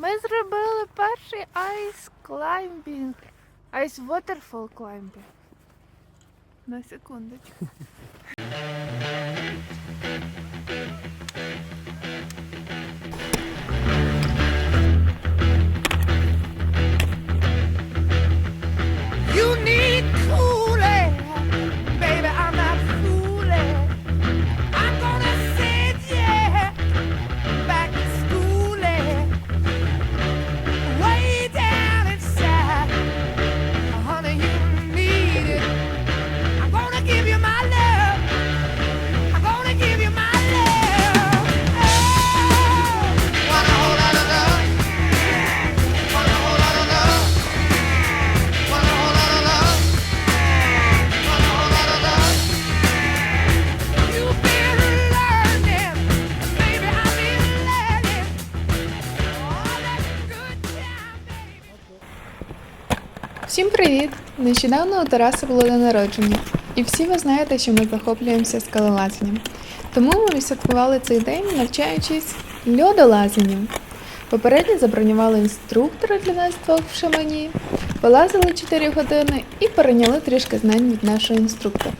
Ми зробили перший айс клаймбінг. Айс waterfall клаймбінг. На секундочку. привіт! Нещодавно у Тараса було день народження, і всі ви знаєте, що ми захоплюємося скалолазанням. Тому ми відсвяткували цей день, навчаючись льодолазанням. Попередньо забронювали інструктора для нас двох в шамані, полазили 4 години і перейняли трішки знань від нашого інструктора.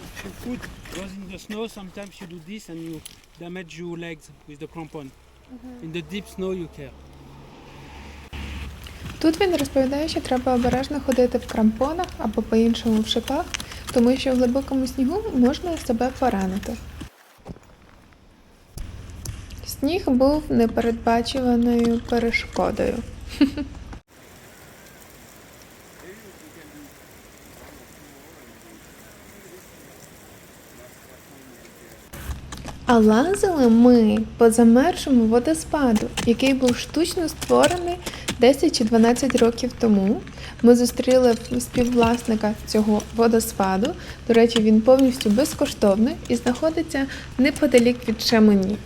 In the deep snow you care. Тут він розповідає, що треба обережно ходити в крампонах або по-іншому в шипах, тому що в глибокому снігу можна себе поранити. Сніг був непередбачуваною перешкодою. А лазили ми по замершому водоспаду, який був штучно створений 10 чи 12 років тому. Ми зустріли співвласника цього водоспаду. До речі, він повністю безкоштовний і знаходиться неподалік від Шамоні.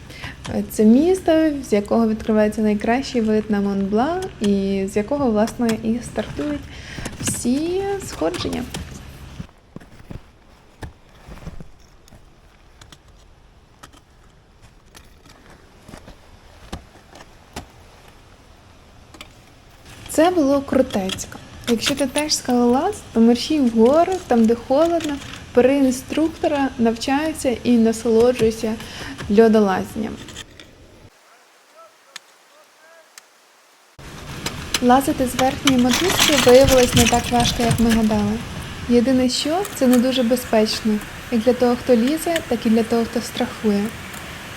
Е, Це місто, з якого відкривається найкращий вид на Монблан, і з якого, власне, і стартують всі сходження. Це було крутецько. Якщо ти теж скалолаз, то мерщій вгори, там де холодно, бери інструктора, навчайся і насолоджуйся льодолазням. Лазити з верхньої мотузки виявилось не так важко, як ми гадали. Єдине що, це не дуже безпечно, як для того, хто лізе, так і для того, хто страхує.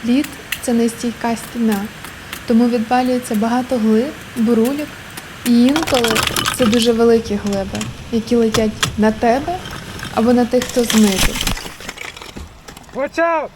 Лід це нестійка стіна, тому відвалюється багато глиб, бурульок, і інколи це дуже великі глиби, які летять на тебе або на тих, хто знизу. Watch out!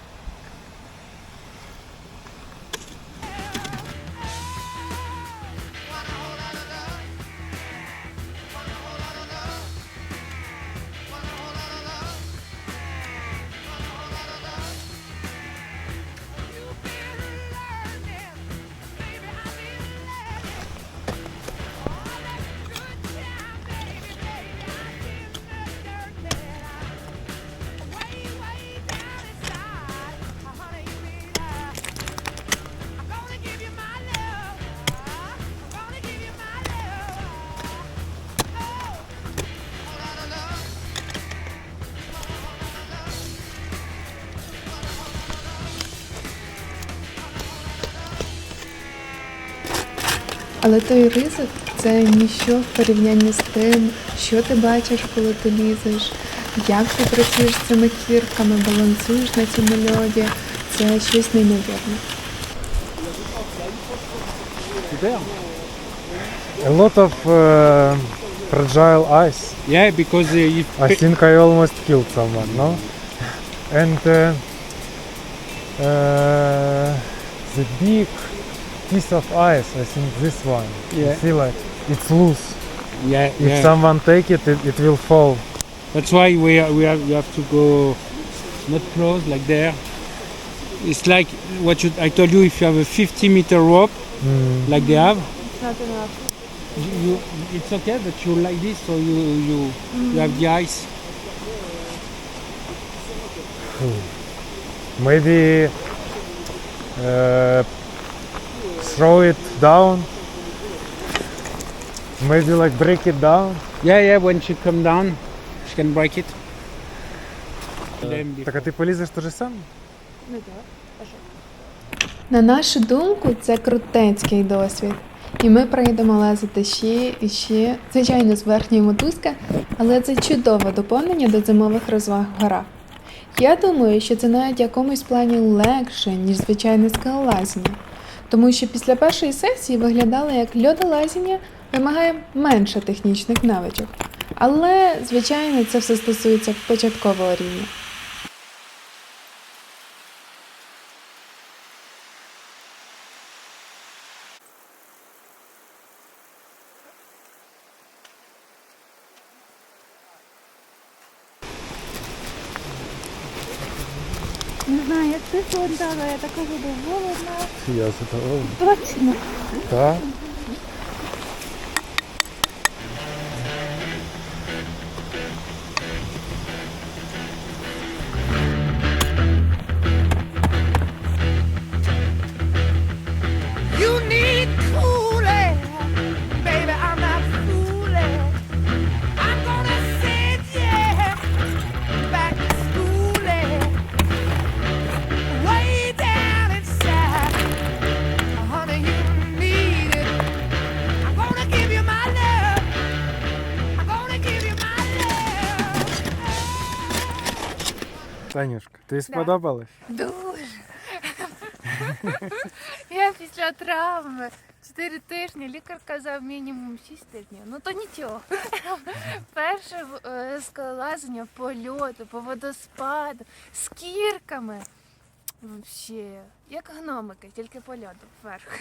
Але той ризик це ніщо в порівнянні з тим, що ти бачиш, коли ти лізеш, як ти працюєш з цими кірками, балансуєш на цьому льоді. Це щось неймовірне. A lot of uh, fragile ice. Yeah, because uh, if I think I almost killed someone, no? And uh, uh, the big piece of ice, I think this one. You Yeah. see, like it's loose. yeah, If yeah. someone take it, it, it will fall. That's why we are, we have you have to go not close like there. It's like what you, I told you. If you have a 50 meter rope Mm. like they have, It's not you, you it's okay, but you like this, so you you you have the ice. Maybe uh, throw it down Maybe like break it down. Yeah, yeah. When she come down, she can break it. Так а ти полізеш те же саме? На нашу думку, це крутецький досвід. І ми прийдемо лазити ще і ще, звичайно, з верхньої мотузки, але це чудове доповнення до зимових розваг в горах. Я думаю, що це навіть в якомусь плані легше, ніж звичайне скалолазіння, тому що після першої сесії виглядало як льодолазіння вимагає менше технічних навичок. Але, звичайно, це все стосується початкового рівня. Не знаю, як ти фонтана, я така задоволена. Я задоволений. Точно. Так. Танюшка, тобі сподобалось? Дуже. Я після травми. Чотири тижні, лікар казав мінімум 6 тижнів. Ну то нічого. Перше е, скалолазення по льоду, по водоспаду, з кірками. Вообще, як гномики, тільки по льоду вверх.